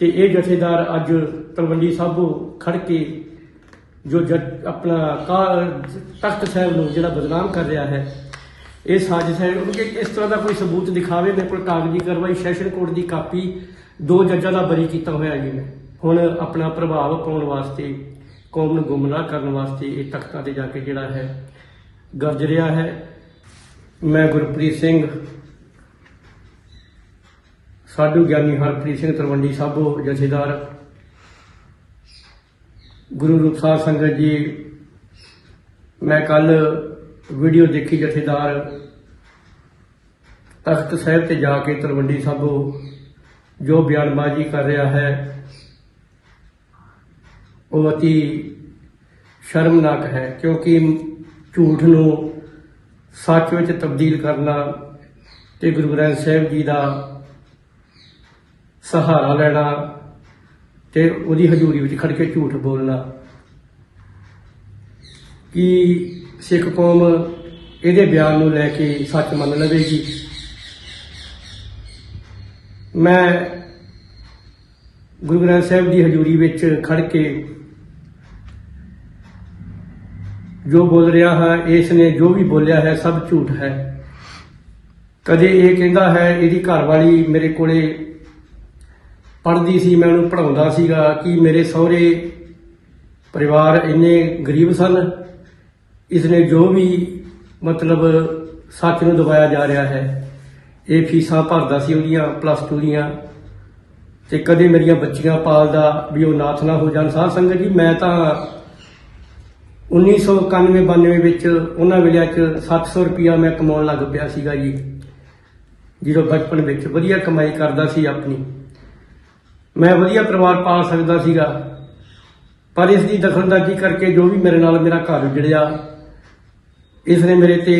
ਤੇ ਇਹ ਜਥੇਦਾਰ ਅੱਜ ਤਲਵੰਡੀ ਸਾਬੋ ਖੜ ਕੇ ਜੋ ਜੱਜ ਆਪਣਾ ਕਾ- ਤਖਤ ਸਾਹਿਬ ਨੂੰ ਜਿਹੜਾ ਬਦਨਾਮ ਕਰ ਰਿਹਾ ਹੈ, ਇਹ ਸਾਜ਼ਿਸ਼ ਹੈ। ਉਹਨੂੰ ਇਸ ਤਰ੍ਹਾਂ ਦਾ ਕੋਈ ਸਬੂਤ ਦਿਖਾਵੇ, ਮੇਰੇ ਕੋਲ ਕਾਗਜ਼ੀ ਕਾਰਵਾਈ, ਸੈਸ਼ਨ ਕੋਰਟ ਦੀ ਕਾਪੀ, ਦੋ ਜੱਜਾਂ ਦਾ ਬਰੀ ਕੀਤਾ ਹੋਇਆ ਜੀ ਮੈਂ। ਹੁਣ ਆਪਣਾ ਪ੍ਰਭਾਵ ਪਾਉਣ ਵਾਸਤੇ, ਕੌਮ ਨੂੰ ਗੁੰਮਰਾਹ ਕਰਨ ਵਾਸਤੇ ਇਹ ਤਖਤਾਂ ਤੇ ਜਾ ਕੇ ਜਿਹੜਾ ਹੈ, ਗਰਜ ਰਿਹਾ ਹੈ। ਮੈਂ ਗੁਰਪ੍ਰੀਤ ਸਿੰਘ ਸਾਧੂ ਗਿਆਨੀ ਹਰਪ੍ਰੀਤ ਸਿੰਘ ਤਲਵੰਡੀ ਸਾਬੋ ਜਥੇਦਾਰ। ਗੁਰੂ ਰੂਪ ਸਾਹਿਬ ਸੰਗਤ ਜੀ, ਮੈਂ ਕੱਲ ਵੀਡੀਓ ਦੇਖੀ ਜਥੇਦਾਰ। ਤਖਤ ਸਾਹਿਬ ਤੇ ਜਾ ਕੇ ਤਲਵੰਡੀ ਸਾਬੋ ਜੋ ਬਿਆਨਬਾਜ਼ੀ ਕਰ ਰਿਹਾ ਹੈ, ਉਹ ਅਤੀ ਸ਼ਰਮਨਾਕ ਹੈ, ਕਿਉਂਕਿ ਝੂਠ ਨੂੰ ਸੱਚ ਵਿੱਚ ਤਬਦੀਲ ਕਰਨਾ ਤੇ ਗੁਰੂ ਗ੍ਰੰਥ ਸਾਹਿਬ ਜੀ ਦਾ ਸਹਾਰਾ ਲੈਣਾ ਤੇ ਉਹਦੀ ਹਜ਼ੂਰੀ ਵਿੱਚ ਖੜ ਕੇ ਝੂਠ ਬੋਲਣਾ। ਕਿ ਸਿੱਖ ਕੌਮ ਇਹਦੇ ਬਿਆਨ ਨੂੰ ਲੈ ਕੇ ਸੱਚ ਮੰਨ ਲਵੇਗੀ? ਮੈਂ ਗੁਰੂ ਗ੍ਰੰਥ ਸਾਹਿਬ ਦੀ ਹਜ਼ੂਰੀ ਵਿੱਚ ਖੜ ਕੇ ਜੋ ਬੋਲ ਰਿਹਾ ਹੈ ਇਸ ਨੇ ਜੋ ਵੀ ਬੋਲਿਆ ਹੈ, ਸਭ ਝੂਠ ਹੈ। ਕਦੇ ਇਹ ਕਹਿੰਦਾ ਹੈ, ਇਹਦੀ ਘਰਵਾਲੀ ਮੇਰੇ ਕੋਲੇ ਪੜ੍ਹਦੀ ਸੀ, ਮੈਂ ਉਹਨੂੰ ਪੜਾਉਂਦਾ ਸੀਗਾ ਕਿ ਮੇਰੇ ਸਹੁਰੇ ਪਰਿਵਾਰ ਇੰਨੇ ਗਰੀਬ ਸਨ। ਇਸਨੇ ਜੋ ਵੀ ਮਤਲਬ ਸੱਚ ਨੂੰ ਦਬਾਇਆ ਜਾ ਰਿਹਾ ਹੈ, ਇਹ ਫੀਸਾਂ ਭਰਦਾ ਸੀ ਉਹਦੀਆਂ ਪਲੱਸ 2 ਦੀਆਂ। ਤੇ ਕਦੇ ਮੇਰੀਆਂ ਬੱਚੀਆਂ ਪਾਲਦਾ ਵੀ ਉਹ ਨਾਥ ਨਾ ਹੋ ਜਾਣ। ਸਾਧ ਸੰਗਤ ਜੀ, ਮੈਂ ਤਾਂ 1991 92 ਵਿੱਚ ਉਹਨਾਂ ਵੇਲਿਆਂ 'ਚ 700 ਰੁਪਿਆ ਮੈਂ ਕਮਾਉਣ ਲੱਗ ਪਿਆ ਸੀਗਾ ਜੀ, ਜਦੋਂ ਬਚਪਨ ਵਿੱਚ ਵਧੀਆ ਕਮਾਈ ਕਰਦਾ ਸੀ ਆਪਣੀ। ਮੈਂ ਵਧੀਆ ਪਰਿਵਾਰ ਪਾਲ ਸਕਦਾ ਸੀਗਾ। ਪਰ ਇਸ ਦੀ ਦਖਲਅੰਦਾਜ਼ੀ ਕਰਕੇ ਜੋ ਵੀ ਮੇਰੇ ਨਾਲ ਮੇਰਾ ਘਰ ਉਜੜਿਆ, ਇਸ ਨੇ ਮੇਰੇ ਤੇ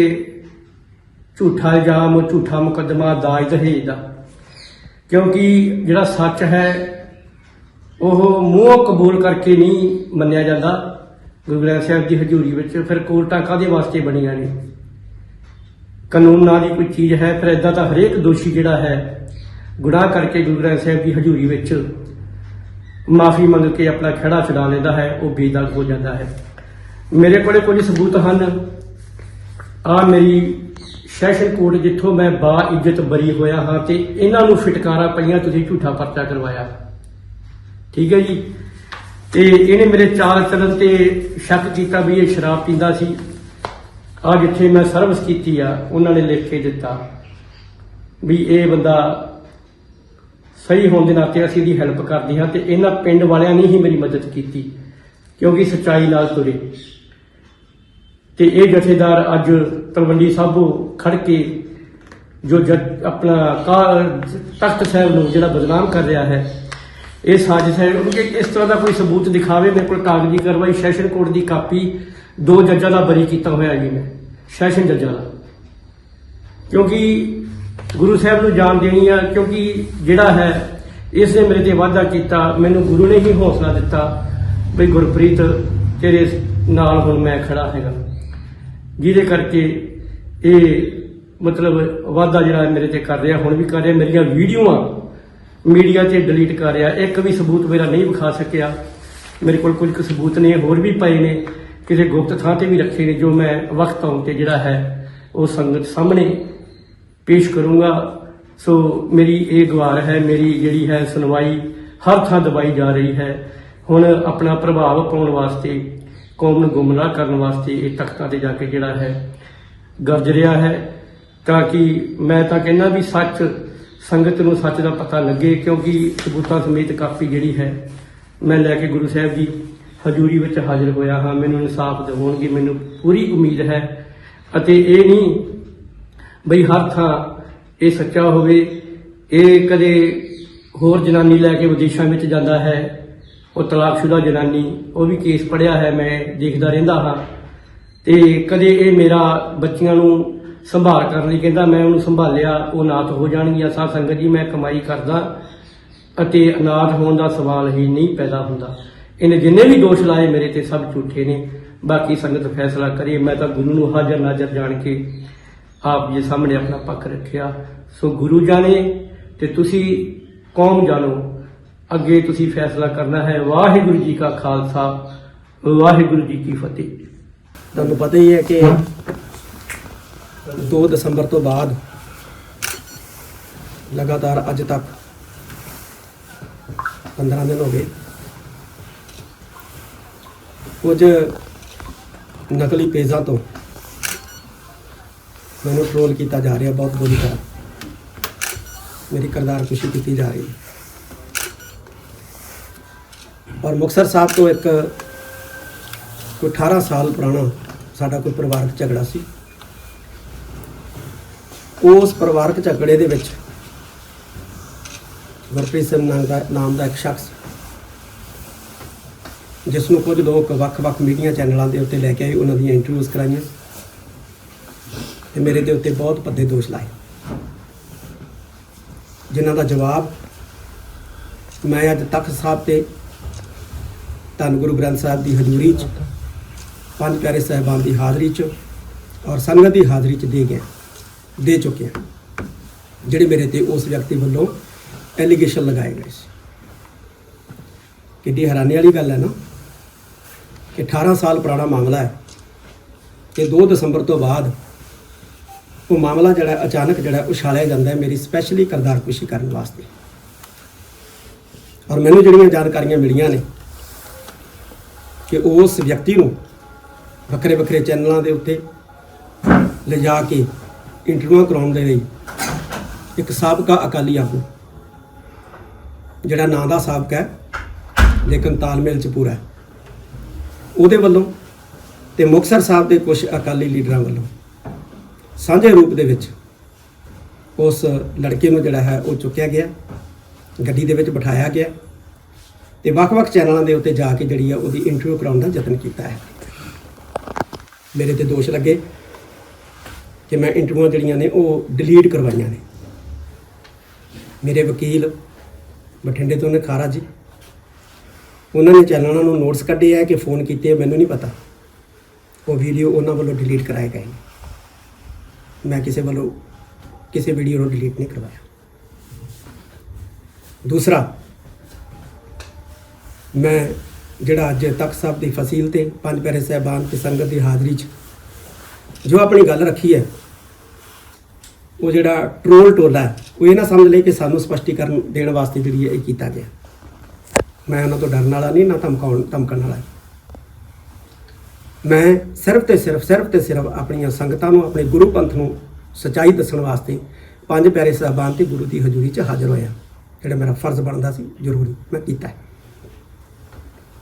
ਝੂਠਾ ਇਲਜ਼ਾਮ, ਝੂਠਾ ਮੁਕੱਦਮਾ ਦਾਜ ਦਹੇਜ ਦਾ ਕਿਉਂਕਿ ਜਿਹੜਾ ਸੱਚ ਹੈ, ਉਹ ਮੂੰਹੋਂ ਕਬੂਲ ਕਰਕੇ ਨਹੀਂ ਮੰਨਿਆ ਜਾਂਦਾ। ਗੁਰੂ ਗ੍ਰੰਥ ਸਾਹਿਬ ਦੀ ਹਜ਼ੂਰੀ ਵਿੱਚ ਫਿਰ ਕੋਰਟਾਂ ਕਾਦੇ ਵਾਸਤੇ ਬਣੀਆਂ ਨੇ? ਕਾਨੂੰਨ ਨਾਂ ਦੀ ਕੋਈ ਚੀਜ਼ ਹੈ ਫਿਰ ਇਦਾਂ ਤਾਂ ਹਰੇਕ ਦੋਸ਼ੀ ਜਿਹੜਾ ਹੈ ਗੁਨਾਹ ਕਰਕੇ ਗੁਰੂ ਗ੍ਰੰਥ ਸਾਹਿਬ ਦੀ ਹਜ਼ੂਰੀ ਵਿੱਚ ਮਾਫੀ ਮੰਗ ਕੇ ਆਪਣਾ ਖੜਾ ਛਡਾ ਲੈਂਦਾ ਹੈ, ਉਹ ਬੇਦਲ ਹੋ ਜਾਂਦਾ ਹੈ। ਮੇਰੇ ਕੋਲੇ ਕੁਝ ਸਬੂਤ ਹਨ। ਆ ਮੇਰੀ ਸੈਸ਼ਨ ਕੋਰਟ ਜਿੱਥੋਂ ਮੈਂ ਬਾ ਇੱਜ਼ਤ ਬਰੀ ਹੋਇਆ ਹਾਂ ਤੇ ਇਹਨਾਂ ਨੂੰ ਫਟਕਾਰਾ ਪਈਆਂ, ਤੁਸੀਂ ਝੂਠਾ ਪਰਚਾ ਕਰਵਾਇਆ। ਠੀਕ ਹੈ ਜੀ? ਤੇ ਇਹਨੇ ਮੇਰੇ ਚਾਰ ਚਰਨ ਤੇ ਸ਼ੱਕ ਕੀਤਾ ਵੀ ਇਹ ਸ਼ਰਾਬ ਪੀਂਦਾ ਸੀ। ਆ ਜਿੱਥੇ ਮੈਂ ਸਰਵਿਸ ਕੀਤੀ ਆ, ਉਹਨਾਂ ਨੇ ਲਿਖ ਕੇ ਦਿੱਤਾ ਵੀ ਇਹ ਬੰਦਾ ਸਹੀ ਹੋਣ ਦੇ ਨਾਤੇ ਅਸੀਂ ਇਹਦੀ ਹੈਲਪ ਕਰਦੇ ਹਾਂ ਤੇ ਇਹਨਾਂ ਪਿੰਡ ਵਾਲਿਆਂ ਨੇ ਹੀ ਮੇਰੀ ਮਦਦ ਕੀਤੀ, ਕਿਉਂਕਿ ਸੱਚਾਈ ਨਾਲ ਤੁਰੇ। ਤੇ ਇਹ ਜਥੇਦਾਰ ਅੱਜ ਤਲਵੰਡੀ ਸਾਬੋ ਖੜ ਕੇ ਜੋ ਜੱਜ ਆਪਣਾ ਤਖਤ ਸਾਹਿਬ ਨੂੰ ਜਿਹੜਾ ਬਦਨਾਮ ਕਰ ਰਿਹਾ ਹੈ, ਇਹ ਸਾਜ਼ਿਸ਼ ਹੈ ਉਹਨੂੰ ਇਸ ਤਰ੍ਹਾਂ ਦਾ ਕੋਈ ਸਬੂਤ ਦਿਖਾਵੇ, ਮੇਰੇ ਕੋਲ ਕਾਗਜ਼ੀ ਕਾਰਵਾਈ, ਸੈਸ਼ਨ ਕੋਰਟ ਦੀ ਕਾਪੀ, ਦੋ ਜੱਜਾਂ ਦਾ ਬਰੀ ਕੀਤਾ ਹੋਇਆ ਜੀ ਮੈਂ, ਸੈਸ਼ਨ ਜੱਜਾਂ ਦਾ। ਕਿਉਂਕਿ ਗੁਰੂ ਸਾਹਿਬ ਨੂੰ ਜਾਣ ਦੇਣੀ ਆ, ਕਿਉਂਕਿ ਜਿਹੜਾ ਹੈ ਇਸ ਨੇ ਮੇਰੇ ਤੇ ਵਾਅਦਾ ਕੀਤਾ, ਮੈਨੂੰ ਗੁਰੂ ਨੇ ਹੀ ਹੌਸਲਾ ਦਿੱਤਾ ਵੀ ਗੁਰਪ੍ਰੀਤ, ਤੇਰੇ ਨਾਲ ਹੁਣ ਮੈਂ ਖੜਾ ਹੈਗਾ। ਜਿਹਦੇ ਕਰਕੇ ਇਹ ਮਤਲਬ ਵਾਅਦਾ ਜਿਹੜਾ ਮੇਰੇ ਤੇ ਕਰ ਰਿਹਾ, ਹੁਣ ਵੀ ਕਰ ਰਿਹਾ, ਮੇਰੀਆਂ ਵੀਡੀਓਆਂ ਮੀਡੀਆ ਤੇ ਡਿਲੀਟ ਕਰ ਰਿਹਾ। ਇੱਕ ਵੀ ਸਬੂਤ ਮੇਰਾ ਨਹੀਂ ਵਿਖਾ ਸਕਿਆ। ਮੇਰੇ ਕੋਲ ਕੁਝ ਕੁ ਸਬੂਤ ਨੇ, ਹੋਰ ਵੀ ਪਏ ਨੇ, ਕਿਸੇ ਗੁਪਤ ਥਾਂ ਤੇ ਵੀ ਰੱਖੇ ਨੇ, ਜੋ ਮੈਂ ਵਕਤ ਆਉਣ ਤੇ ਜਿਹੜਾ ਹੈ, ਉਹ ਸੰਗਤ ਸਾਹਮਣੇ ਪੇਸ਼ ਕਰੂੰਗਾ। ਸੋ ਮੇਰੀ ਇਹ ਗਵਾਰ ਹੈ, ਮੇਰੀ ਜਿਹੜੀ ਹੈ ਸੁਣਵਾਈ ਹਰ ਥਾਂ ਦਬਾਈ ਜਾ ਰਹੀ ਹੈ। ਹੁਣ ਆਪਣਾ ਪ੍ਰਭਾਵ ਪਾਉਣ ਵਾਸਤੇ, ਕੌਮ ਨੂੰ ਗੁੰਮਰਾਹ ਕਰਨ ਵਾਸਤੇ ਇਹ ਤਖਤਾਂ ਤੇ ਜਾ ਕੇ ਜਿਹੜਾ ਹੈ ਗਰਜ ਰਿਹਾ ਹੈ। ਤਾਂ ਕਿ ਮੈਂ ਤਾਂ ਕਹਿੰਦਾ ਵੀ ਸੱਚ, ਸੰਗਤ ਨੂੰ ਸੱਚ ਦਾ ਪਤਾ ਲੱਗੇ, ਕਿਉਂਕਿ ਸਬੂਤਾਂ ਸਮੇਤ ਕਾਫੀ ਜਿਹੜੀ ਹੈ ਮੈਂ ਲੈ ਕੇ ਗੁਰੂ ਸਾਹਿਬ ਜੀ ਹਜ਼ੂਰੀ ਵਿੱਚ ਹਾਜ਼ਰ ਹੋਇਆ ਹਾਂ। ਮੈਨੂੰ ਇਨਸਾਫ ਦਿਵਾਉਣਗੇ, ਮੈਨੂੰ ਪੂਰੀ ਉਮੀਦ ਹੈ। ਅਤੇ ਇਹ ਨਹੀਂ ਬਈ ਹਰ ਥਾਂ ਇਹ ਸੱਚਾ ਹੋਵੇ, ਇਹ ਕਦੇ ਹੋਰ ਜਨਾਨੀ ਲੈ ਕੇ ਵਿਦੇਸ਼ਾਂ ਵਿੱਚ ਜਾਂਦਾ ਹੈ, ਉਹ ਤਲਾਕਸ਼ੁਦਾ ਜਨਾਨੀ, ਉਹ ਵੀ ਕੇਸ ਪੜਿਆ ਹੈ ਮੈਂ, ਦੇਖਦਾ ਰਹਿੰਦਾ ਹਾਂ। ਤੇ ਕਦੇ ਇਹ ਮੇਰਾ ਬੱਚੀਆਂ ਨੂੰ ਸੰਭਾਲ ਕਰਨ ਲਈ ਕਹਿੰਦਾ, ਮੈਂ ਉਹਨੂੰ ਸੰਭਾਲਿਆ, ਉਹ ਨਾਥ ਹੋ ਜਾਣਗੀਆਂ ਸਾਧ ਸੰਗਤ ਜੀ, ਮੈਂ ਕਮਾਈ ਕਰਦਾ ਅਤੇ ਅਨਾਥ ਹੋਣ ਦਾ ਸਵਾਲ ਹੀ ਨਹੀਂ ਪੈਦਾ ਹੁੰਦਾ। ਇਹਨੇ ਜਿੰਨੇ ਵੀ ਦੋਸ਼ ਲਾਏ ਮੇਰੇ ਤੇ ਸਭ ਝੂਠੇ ਨੇ, ਬਾਕੀ ਸੰਗਤ ਫੈਸਲਾ ਕਰੇ, ਮੈਂ ਤਾਂ ਗੁਰੂ ਨੂੰ ਹਾਜ਼ਰ ਨਾਜ਼ਰ ਜਾਣ ਕੇ ਆਪ ਜੀ ਸਾਹਮਣੇ ਆਪਣਾ ਪੱਖ ਰੱਖਿਆ। ਸੋ ਗੁਰੂ ਜਾਣੇ ਤੇ ਤੁਸੀਂ ਕੌਮ ਜਾਣੋ, ਅੱਗੇ ਤੁਸੀਂ ਫੈਸਲਾ ਕਰਨਾ ਹੈ ਵਾਹਿਗੁਰੂ ਜੀ ਕਾ ਖਾਲਸਾ, ਵਾਹਿਗੁਰੂ ਜੀ ਕੀ ਫਤਿਹ। ਤੁਹਾਨੂੰ ਪਤਾ ਹੀ ਹੈ ਕਿ 2 ਦਸੰਬਰ ਤੋਂ ਬਾਅਦ ਲਗਾਤਾਰ ਅੱਜ ਤੱਕ 15 ਦਿਨ ਹੋ ਗਏ। ਕੁਝ ਨਕਲੀ ਪੇਜਾਂ ਤੋਂ ਮੈਨੂੰ ਟ੍ਰੋਲ ਕੀਤਾ ਜਾ ਰਿਹਾ, ਬਹੁਤ ਬੁਰੀ ਤਰ੍ਹਾਂ। ਮੇਰੀ ਕਰਦਾਰ ਕੁਸ਼ੀ ਕੀਤੀ ਜਾ ਰਹੀ। ਹੈ ਔਰ ਮੁਕਤਸਰ ਸਾਹਿਬ ਤੋਂ ਇੱਕ ਕੋਈ 18 ਸਾਲ ਪੁਰਾਣਾ ਸਾਡਾ ਕੋਈ ਪਰਿਵਾਰਕ ਝਗੜਾ ਸੀ। ਉਸ ਪਰਿਵਾਰਕ ਝਗੜੇ ਦੇ ਵਿੱਚ ਗੁਰਪ੍ਰੀਤ ਸਿੰਘ ਨਾਮ ਨਾਮ ਦਾ ਇੱਕ ਸ਼ਖਸ ਜਿਸ ਨੂੰ ਕੁਝ ਲੋਕ ਵੱਖ-ਵੱਖ ਮੀਡੀਆ ਚੈਨਲਾਂ ਦੇ ਉੱਤੇ ਲੈ ਕੇ ਆਏ, ਉਹਨਾਂ ਦੀਆਂ ਇੰਟਰਵਿਊਜ਼ ਕਰਾਈਆਂ। ਤੇ ਮੇਰੇ ਦੇ ਉੱਤੇ ਬਹੁਤ ਭੱਦੇ ਦੋਸ਼ ਲਾਏ। ਜਿਨ੍ਹਾਂ ਦਾ ਜਵਾਬ ਮੈਂ ਅੱਜ ਤਖ਼ਤ ਸਾਹਿਬ ਤੇ ਧੰਨ ਗੁਰੂ ਗ੍ਰੰਥ ਸਾਹਿਬ ਦੀ ਹਜ਼ੂਰੀ 'ਚ, ਪੰਜ ਪਿਆਰੇ ਸਾਹਿਬਾਨ ਦੀ ਹਾਜ਼ਰੀ 'ਚ ਔਰ ਸੰਗਤ ਦੀ ਹਾਜ਼ਰੀ 'ਚ ਦੇ ਗਿਆ, ਦੇ ਚੁੱਕੇ ਹਾਂ ਜਿਹੜੇ ਮੇਰੇ ਤੇ ਉਸ ਵਿਅਕਤੀ ਵੱਲੋਂ ਐਲੀਗੇਸ਼ਨ ਲਗਾਏ ਗਏ ਸੀ। ਕਿੱਡੀ ਹੈਰਾਨੀ ਵਾਲੀ ਗੱਲ ਹੈ ਨਾ ਕਿ 18 ਸਾਲ ਪੁਰਾਣਾ ਮਾਮਲਾ ਹੈ ਕਿ 2 ਦਸੰਬਰ ਤੋਂ ਬਾਅਦ ਉਹ ਮਾਮਲਾ ਜਿਹੜਾ ਅਚਾਨਕ ਜਿਹੜਾ ਉਛਾਲਿਆ ਜਾਂਦਾ ਹੈ, ਮੇਰੀ ਸਪੈਸ਼ਲੀ ਕਰਦਾਰਕੁਸ਼ੀ ਕਰਨ ਵਾਸਤੇ। ਔਰ ਮੈਨੂੰ ਜਿਹੜੀਆਂ ਜਾਣਕਾਰੀਆਂ ਮਿਲੀਆਂ ਨੇ ਕਿ ਉਸ ਵਿਅਕਤੀ ਨੂੰ ਵੱਖਰੇ ਵੱਖਰੇ ਚੈਨਲਾਂ ਦੇ ਉੱਤੇ ਲਿਜਾ ਕੇ ਇੰਟਰਵਿਊ ਕਰਾਉਣ ਦੇ ਲਈ ਇੱਕ ਸਾਬਕਾ ਅਕਾਲੀ ਆਗੂ, ਜਿਹੜਾ ਨਾਂ ਦਾ ਸਾਬਕਾ ਹੈ, ਲੇਕਿਨ ਤਾਲਮੇਲ ਚ ਪੂਰਾ ਉਹਦੇ ਵੱਲੋਂ ਤੇ ਮੁਕਤਸਰ ਸਾਹਿਬ ਦੇ ਕੁਝ ਅਕਾਲੀ ਲੀਡਰਾਂ ਵੱਲੋਂ ਸਾਂਝੇ ਰੂਪ ਦੇ ਵਿੱਚ ਉਸ ਲੜਕੇ ਨੂੰ ਜਿਹੜਾ ਹੈ ਉਹ ਚੁੱਕਿਆ ਗਿਆ, ਗੱਡੀ ਦੇ ਵਿੱਚ ਬਿਠਾਇਆ ਗਿਆ ਤੇ ਵੱਖ-ਵੱਖ ਚੈਨਲਾਂ ਦੇ ਉੱਤੇ ਜਾ ਕੇ ਜਿਹੜੀ ਆ ਉਹਦੀ ਇੰਟਰਵਿਊ ਕਰਾਉਣ ਦਾ ਯਤਨ ਕੀਤਾ ਹੈ। ਮੇਰੇ ਤੇ ਦੋਸ਼ ਲੱਗੇ ਕਿ ਮੈਂ ਇੰਟਰਵਿਊਆਂ ਜਿਹੜੀਆਂ ਨੇ ਉਹ ਡਿਲੀਟ ਕਰਵਾਈਆਂ ਨੇ। ਮੇਰੇ ਵਕੀਲ ਬਠਿੰਡੇ ਤੋਂ ਨੇ ਖਾਰਾ ਜੀ, ਉਹਨਾਂ ਨੇ ਚੈਨਲਾਂ ਨੂੰ ਨੋਟਿਸ ਕੱਢੇ ਆ ਕਿ ਫੋਨ ਕੀਤੇ ਮੈਨੂੰ ਨਹੀਂ ਪਤਾ। ਉਹ ਵੀਡੀਓ ਉਹਨਾਂ ਵੱਲੋਂ ਡਿਲੀਟ ਕਰਾਏ ਗਏ ਨੇ। ਮੈਂ ਕਿਸੇ ਵੱਲੋਂ ਕਿਸੇ ਵੀਡੀਓ ਨੂੰ ਡਿਲੀਟ ਨਹੀਂ ਕਰਵਾਇਆ। ਦੂਸਰਾ, ਮੈਂ ਜਿਹੜਾ ਅੱਜ ਤਖਤ ਸਾਹਿਬ ਦੀ ਫਸੀਲ ਤੇ ਪੰਜ ਪਿਆਰੇ ਸਾਹਿਬਾਨ ਤੇ ਸੰਗਤ ਦੀ ਹਾਜ਼ਰੀ 'ਚ ਜੋ ਆਪਣੀ ਗੱਲ ਰੱਖੀ ਹੈ, ਉਹ ਜਿਹੜਾ ਟ੍ਰੋਲ ਟੋਲਾ ਉਹ ਇਹ ਨਾ ਸਮਝ ਲਈ ਕਿ ਸਾਨੂੰ ਸਪਸ਼ਟੀਕਰਨ ਦੇਣ ਵਾਸਤੇ ਜਿਹੜੀ ਹੈ ਇਹ ਕੀਤਾ ਗਿਆ। ਮੈਂ ਉਹਨਾਂ ਤੋਂ ਡਰਨ ਵਾਲਾ ਨਹੀਂ, ਨਾ ਧਮਕਾਉਣ ਧਮਕਣ ਵਾਲਾ। ਮੈਂ ਸਿਰਫ ਤੇ ਸਿਰਫ ਸਿਰਫ ਤੇ ਸਿਰਫ ਆਪਣੀਆਂ ਸੰਗਤਾਂ ਨੂੰ, ਆਪਣੇ ਗੁਰੂ ਪੰਥ ਨੂੰ ਸਚਾਈ ਦੱਸਣ ਵਾਸਤੇ ਪੰਜ ਪਿਆਰੇ ਸਾਹਿਬਾਨ ਤੇ ਗੁਰੂ ਦੀ ਹਜ਼ੂਰੀ 'ਚ ਹਾਜ਼ਰ ਹੋਇਆ। ਜਿਹੜਾ ਮੇਰਾ ਫਰਜ਼ ਬਣਦਾ ਸੀ, ਜ਼ਰੂਰੀ ਮੈਂ ਕੀਤਾ